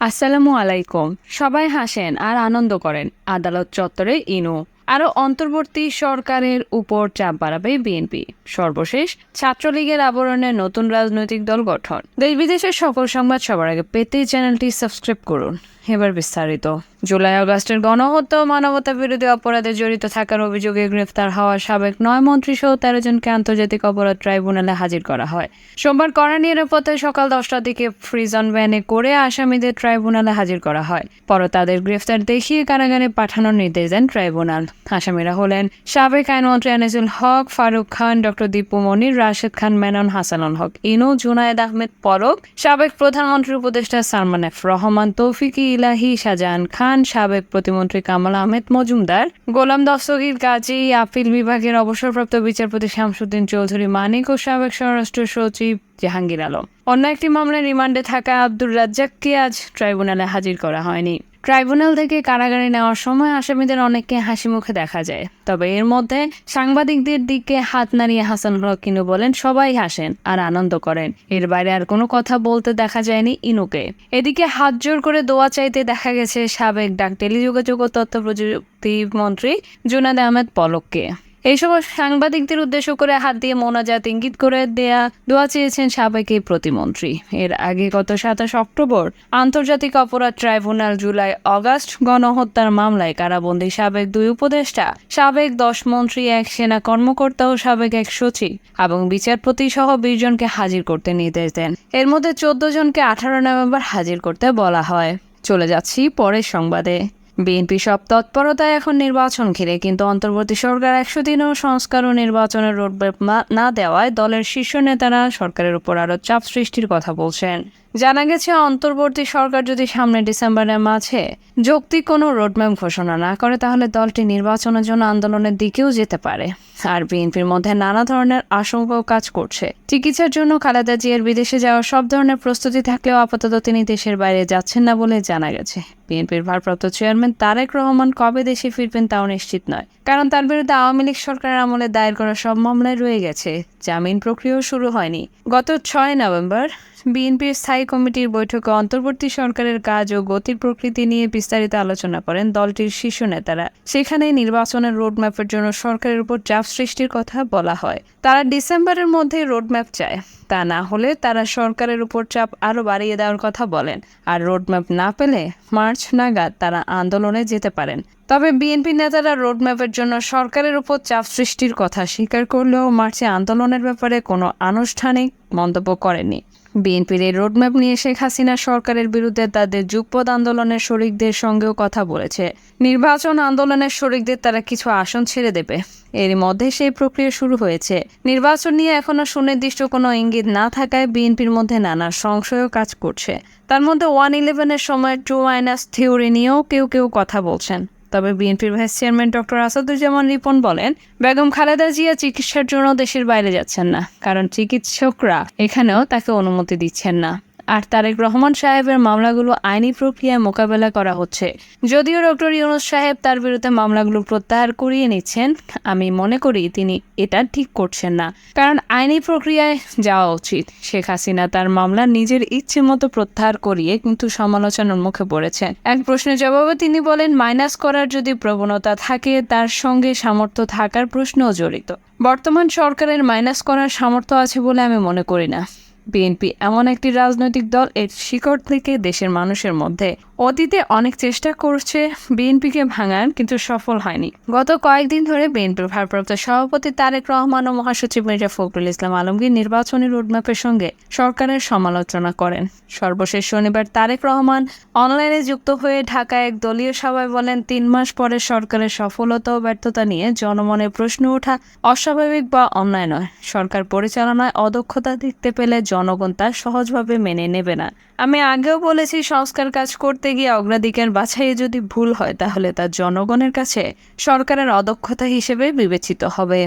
আসসালামু আলাইকুম। সবাই হাসেন আর আনন্দ করেন। আদালত চত্বরে ইনো। আরও অন্তর্বর্তী সরকারের উপর চাপ বাড়াবে বিএনপি। সর্বশেষ ছাত্রলীগের আবরণে নতুন রাজনৈতিক দল গঠন। দেশ বিদেশের সকল সংবাদ সবার আগে পেতে চ্যানেলটি সাবস্ক্রাইব করুন। এবার বিস্তারিত। জুলাই আগস্টের গণহত্যা মানবতা বিরোধী অপরাধে জড়িত থাকার অভিযোগে গ্রেফতার হওয়া সাবেক নয় মন্ত্রী সহ তেরো জনকে আন্তর্জাতিক অপরাধ ট্রাইব্যুনালে হাজির করা হয়। সোমবার কড়া নিরাপত্তায় সকাল দশটার দিকে ফ্রিজন ভ্যানে করে আসামিদের ট্রাইব্যুনালে হাজির করা হয়। পরে তাদের গ্রেফতার দেখিয়ে কারাগারে পাঠানোর নির্দেশ দেন ট্রাইব্যুনাল। আসামিরা হলেন সাবেক আইনমন্ত্রী আনিসুল হক, ফারুক খান ডক্টর দীপু মনির, রাশেদ খান, মেনন হাসানুল হক, ইনু, জুনায়েদ আহমেদ পলক সাবেক প্রধানমন্ত্রী উপদেষ্টা সালমান এফ রহমান তৌফিকি ইলাহি শাহজাহান খান, সাবেক প্রতিমন্ত্রী কামাল আহমেদ মজুমদার, গোলাম দস্তগীর, কাজী আপিল বিভাগের অবসরপ্রাপ্ত বিচারপতি শামসুদ্দিন চৌধুরী মানিক ও সাবেক স্বরাষ্ট্র সচিব জাহাঙ্গীর আলম। অন্য একটি মামলায় রিমান্ডে থাকা আব্দুর রাজ্জাককে আজ ট্রাইব্যুনালে হাজির করা হয়নি। ট্রাইব্যুনাল থেকে কারাগারে নেওয়ার সময় আসামিদের অনেককে হাসি মুখে দেখা যায়। তবে এর মধ্যে সাংবাদিকদের দিকে হাত নাড়িয়ে হাসান হক ইনু বলেন, সবাই হাসেন আর আনন্দ করেন। এর বাইরে আর কোনো কথা বলতে দেখা যায়নি ইনুকে। এদিকে হাত জোর করে দোয়া চাইতে দেখা গেছে সাবেক ডাক টেলিযোগাযোগ ও তথ্য প্রযুক্তি মন্ত্রী জুনাদ আহমেদ পলককে। এই সময় সাংবাদিকদের উদ্দেশ্য করে হাত দিয়ে মোনাজাত ইঙ্গিত করে দেয়া দোয়া চেয়েছেন সাবেক এই প্রতিমন্ত্রী। এর আগে গত সাতাশ অক্টোবর আন্তর্জাতিক অপরাধ ট্রাইব্যুনাল জুলাই অগাস্ট গণহত্যার মামলায় কারাবন্দী সাবেক দুই উপদেষ্টা, সাবেক দশ মন্ত্রী, এক সেনা কর্মকর্তা ও সাবেক এক সচিব এবং বিচারপতি সহ বিশ জনকে হাজির করতে নির্দেশ দেন। এর মধ্যে চোদ্দ জনকে আঠারো নভেম্বর হাজির করতে বলা হয়। চলে যাচ্ছি পরের সংবাদে। বিএনপি সব তৎপরতায় এখন নির্বাচন ঘিরে, কিন্তু অন্তর্বর্তী সরকার একশো দিনও সংস্কার ও নির্বাচনের রোডম্যাপ না- দেওয়ায় দলের শীর্ষ নেতারা সরকারের উপর আরও চাপ সৃষ্টির কথা বলছেন। জানা গেছে, অন্তর্বর্তী সরকার যদি সামনে ডিসেম্বরের মাঝে যৌক্তিক কোনো রোডম্যাপ ঘোষণা না করে, তাহলে দলটি নির্বাচনের জন্য আন্দোলনের দিকেও যেতে পারে। আর বিএনপির মধ্যে নানা ধরনের আশঙ্কাও কাজ করছে। চিকিৎসার জন্য খালেদা জিয়ার বিদেশে যাওয়ার সব ধরনের প্রস্তুতি থাকলেও আপাতত তিনি দেশের বাইরে যাচ্ছেন না বলে জানা গেছে। বিএনপির ভারপ্রাপ্ত চেয়ারম্যান তারেক রহমান কবে দেশে ফিরবেন তাও নিশ্চিত নয়। কারণ তার বিরুদ্ধে আওয়ামী লীগ সরকারের আমলে দায়ের করা সব মামলায় রয়ে গেছে। জামিন প্রক্রিয়াও শুরু হয়নি। গত ছয় নভেম্বর বিএনপির স্থায়ী কমিটির বৈঠকে অন্তর্বর্তী সরকারের কাজ ও গতির প্রকৃতি নিয়ে বিস্তারিত আলোচনা করেন দলটির শীর্ষ নেতারা। সেখানে নির্বাচনের রোডম্যাপের জন্য সরকারের উপর চাপ সৃষ্টির কথা বলা হয়। তারা ডিসেম্বরের মধ্যে রোডম্যাপ চায়। তা না হলে তারা সরকারের উপর চাপ আরও বাড়িয়ে দেওয়ার কথা বলেন। আর রোডম্যাপ না পেলে মার্চ নাগাদ তারা আন্দোলনে যেতে পারেন। তবে বিএনপি নেতারা রোডম্যাপের জন্য সরকারের উপর চাপ সৃষ্টির কথা স্বীকার করলেও মার্চে আন্দোলনের ব্যাপারে কোনো আনুষ্ঠানিক মন্তব্য করেনি বিএনপির এই রোডম্যাপ নিয়ে শেখ হাসিনা সরকারের বিরুদ্ধে তাদের যুগপদ আন্দোলনের শরিকদের সঙ্গেও কথা বলেছে। নির্বাচন আন্দোলনের শরিকদের তারা কিছু আসন ছেড়ে দেবে। এর মধ্যে সেই প্রক্রিয়া শুরু হয়েছে। নির্বাচন নিয়ে এখনও সুনির্দিষ্ট কোনো ইঙ্গিত না থাকায় বিএনপির মধ্যে নানা সংশয়ও কাজ করছে। তার মধ্যে ওয়ান ইলেভেনের সময় টু মাইনাস থিওরি নিয়েও কেউ কেউ কথা বলছেন। তবে বিএনপির vice chairman doctor Asaduzzaman Ripon বলেন, বেগম খালেদা জিয়া চিকিৎসার জন্য দেশের বাইরে যাচ্ছেন না, কারণ চিকিৎসকরা এখানেও তাকে অনুমতি দিচ্ছেন না। আর তারেক রহমান সাহেবের মামলাগুলো আইনি প্রক্রিয়ায় মোকাবেলা করা হচ্ছে। যদিও ডক্টর ইউনুস সাহেব তার বিরুদ্ধে মামলাগুলো প্রত্যাহার করিয়ে নিচ্ছেন, আমি মনে করি তিনি এটা ঠিক করছেন না। কারণ আইনি প্রক্রিয়ায় যাওয়া উচিত। শেখ হাসিনা তার মামলা নিজের ইচ্ছে মতো প্রত্যাহার করিয়ে কিন্তু সমালোচনার মুখে পড়েছেন এক প্রশ্নের জবাবে তিনি বলেন, মাইনাস করার যদি প্রবণতা থাকে, তার সঙ্গে সামর্থ্য থাকার প্রশ্নও জড়িত। বর্তমান সরকারের মাইনাস করার সামর্থ্য আছে বলে আমি মনে করি না। বিএনপি এমন একটি রাজনৈতিক দল এর শিকড় থেকে দেশের মানুষের মধ্যে। অতীতে অনেক চেষ্টা করছে বিএনপিকে ভাঙার, কিন্তু সফল হয়নি। গত কয়েকদিন ধরে বিএনপির ভারপ্রাপ্ত সভাপতি তারেক রহমান ও মহাসচিব মির্জা ফখরুল ইসলাম আলমগীর নির্বাচনী রোডম্যাপের সঙ্গে সরকারের সমালোচনা করেন। সর্বশেষ শনিবার তারেক রহমান অনলাইনে যুক্ত হয়ে ঢাকায় এক দলীয় সভায় বলেন, তিন মাস পরে সরকারের সফলতা ও ব্যর্থতা নিয়ে জনমনে প্রশ্ন ওঠা অস্বাভাবিক বা অন্যায় নয়। সরকার পরিচালনায় অদক্ষতা দেখতে পেলে জনগণ তা সহজভাবে মেনে নেবে না। আমি আগেও বলেছি, সংস্কার কাজ করতে গিয়ে অগ্রাধিকার বাছাইয়ে যদি ভুল হয়, তাহলে তা জনগণের কাছে সরকারের অদক্ষতা হিসেবে বিবেচিত হবে।